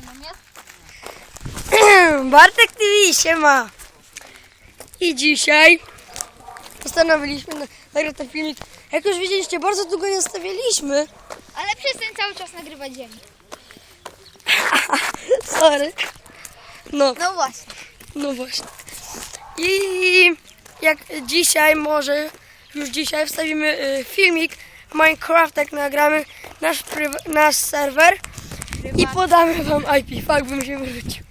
ze mną? Bartek TV się ma. I dzisiaj postanowiliśmy na- nagrać ten filmik. Jak już widzieliście, bardzo długo nie stawialiśmy. Ale przestań cały czas nagrywać ziemi. Sorry. No, No właśnie. no właśnie. I jak dzisiaj może, już dzisiaj wstawimy y, filmik Minecraft, jak nagramy nasz, nasz serwer i podamy wam IP. Fakt bym się wyrzucił.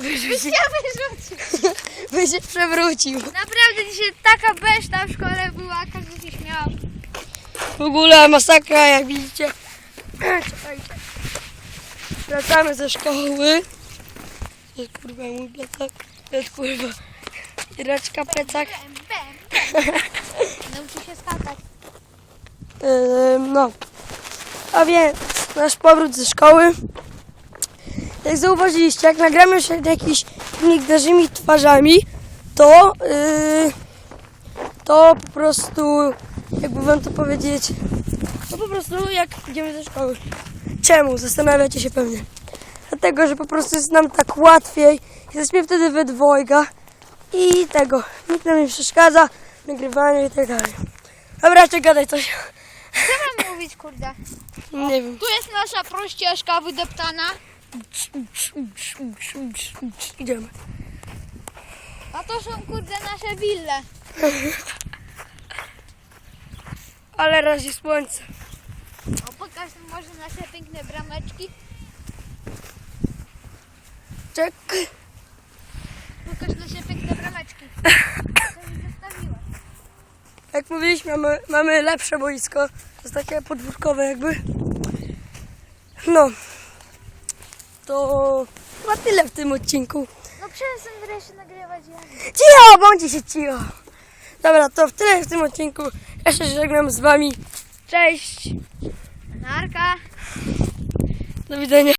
Wyrzucił. Ja wyrzucił. By się przewrócił. Naprawdę dzisiaj taka beszta w szkole była, każdy się śmiał. W ogóle masakra, jak widzicie. Czekajcie. Wracamy ze szkoły. Kurwa mój plecak. Kurwa Ireczka plecak. Nauczy się skakać. No. A więc nasz powrót ze szkoły. Jak zauważyliście, jak nagramy się jakiś filmik twarzami, to yy, to po prostu, jakby wam to powiedzieć, to po prostu jak idziemy ze szkoły. Czemu? Zastanawiacie się pewnie. Dlatego, że po prostu jest nam tak łatwiej. Jesteśmy wtedy we dwojga i tego. Nikt nam nie przeszkadza w nagrywaniu i tak dalej. Dobra, jeszcze gadaj coś. Co mam mówić, kurde? Nie wiem. Tu jest nasza prościeżka wydeptana. Idziemy. A to są, kurde, nasze wille. Ale razi słońce. O, pokaż nam może nasze piękne brameczki. Czek. Pokaż nasze piękne brameczki. Jak mówiliśmy, mamy, mamy lepsze boisko. To jest takie podwórkowe jakby. No. To chyba tyle w tym odcinku. No przestań wreszcie nagrywać ziemi. Cicho, bądźcie się cicho. Dobra, to w tyle w tym odcinku. Ja się żegnam z wami. Cześć. Narka. Do widzenia.